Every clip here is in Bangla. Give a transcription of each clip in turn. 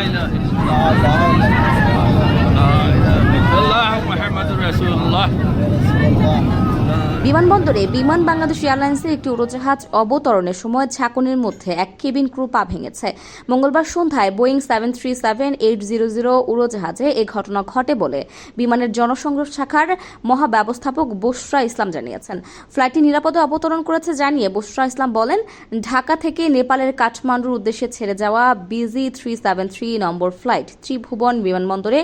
إله إلا الله. لا إله إلا الله. محمد رسول الله. বিমানবন্দরে বিমান বাংলাদেশ এয়ারলাইন্সের একটি উড়োজাহাজ অবতরণের সময় ঝাঁকুনির মধ্যে এক কেবিন ক্রু পা ভেঙেছে। মঙ্গলবার সন্ধ্যায় Boeing seven three seven eight zero zero উড়োজাহাজে এ ঘটনা ঘটে বলে বিমানের জনসংযোগ শাখার মহাব্যবস্থাপক বসরা ইসলাম জানিয়েছেন। ফ্লাইটটি নিরাপদে অবতরণ করেছে জানিয়ে বসরা ইসলাম বলেন, ঢাকা থেকে নেপালের কাঠমান্ডুর উদ্দেশ্যে ছেড়ে যাওয়া বিজি থ্রি সেভেন থ্রি নম্বর ফ্লাইট ত্রিভুবন বিমানবন্দরে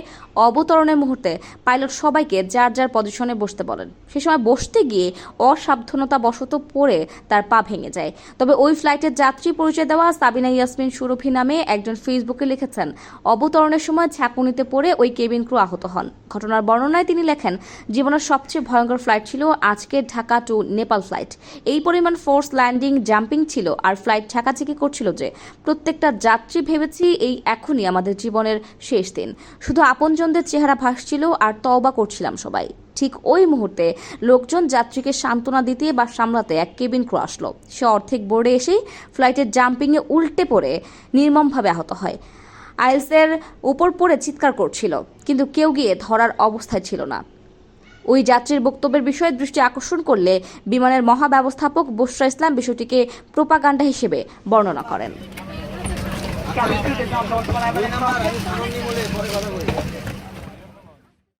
অবতরণের মুহূর্তে পাইলট সবাইকে যার যার পজিশনে বসতে বলেন। সে সময় বসতে গিয়ে অসাবধানতা বশত পড়ে তার পা ভেঙে যায়। তবে ওই ফ্লাইটের যাত্রী পরিচয় দেওয়া সাবিনা ইয়াসমিন সুরভি নামে একজন ফেসবুকে লিখেছেন, অবতরণের সময় ঝাঁকুনিতে পড়ে ওই কেবিন ক্রু আহত হন। ঘটনার বর্ণনায় তিনি লেখেন, জীবনের সবচেয়ে ভয়ঙ্কর ফ্লাইট ছিল আজকে ঢাকা টু নেপাল ফ্লাইট এই পরিমাণ ফোর্স ল্যান্ডিং জাম্পিং ছিল আর ফ্লাইট ঠেকাচেকি করছিল যে, প্রত্যেকটা যাত্রী ভেবেছি এই এখনই আমাদের জীবনের শেষ দিন। শুধু আপনজনদের চেহারা ভাসছিল আর তওবা করছিলাম সবাই। ঠিক ওই মুহূর্তে লোকজন যাত্রীকে সান্ত্বনা দিতে বা সামলাতে এক কেবিন ক্রু আসলো। সে অর্ধেক বোর্ডে এসেই ফ্লাইটের জাম্পিংয়ে উল্টে পড়ে নির্মমভাবে আহত হয়। আইলসের উপর পড়ে চিৎকার করছিল, কিন্তু কেউ গিয়ে ধরার অবস্থায় ছিল না। ওই যাত্রীর বক্তব্যের বিষয়ে দৃষ্টি আকর্ষণ করলে বিমানের মহাব্যবস্থাপক বসরা ইসলাম বিষয়টিকে প্রোপাগান্ডা হিসেবে বর্ণনা করেন।